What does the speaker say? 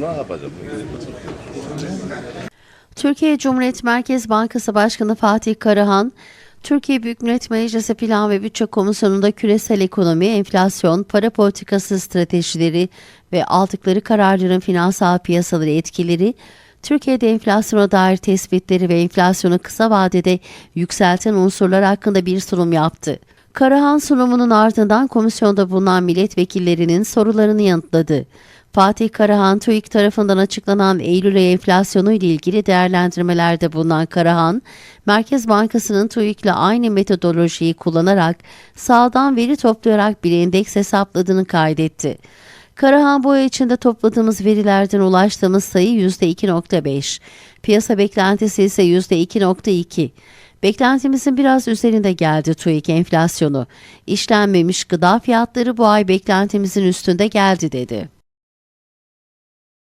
ne yapacağım? Türkiye Cumhuriyet Merkez Bankası Başkanı Fatih Karahan, Türkiye Büyük Millet Meclisi Plan ve Bütçe Komisyonu'nda küresel ekonomi, enflasyon, para politikası stratejileri ve aldıkları kararların finansal piyasaları etkileri, Türkiye'de enflasyona dair tespitleri ve enflasyonu kısa vadede yükselten unsurlar hakkında bir sunum yaptı. Karahan sunumunun ardından komisyonda bulunan milletvekillerinin sorularını yanıtladı. Fatih Karahan, TÜİK tarafından açıklanan Eylül ayı enflasyonu ile ilgili değerlendirmelerde bulunan Karahan, Merkez Bankası'nın TÜİK ile aynı metodolojiyi kullanarak sağdan veri toplayarak bir endeks hesapladığını kaydetti. Karahan ay içinde topladığımız verilerden ulaştığımız sayı %2.5. Piyasa beklentisi ise %2.2. Beklentimizin biraz üzerinde geldi TÜİK enflasyonu. İşlenmemiş gıda fiyatları bu ay beklentimizin üstünde geldi dedi.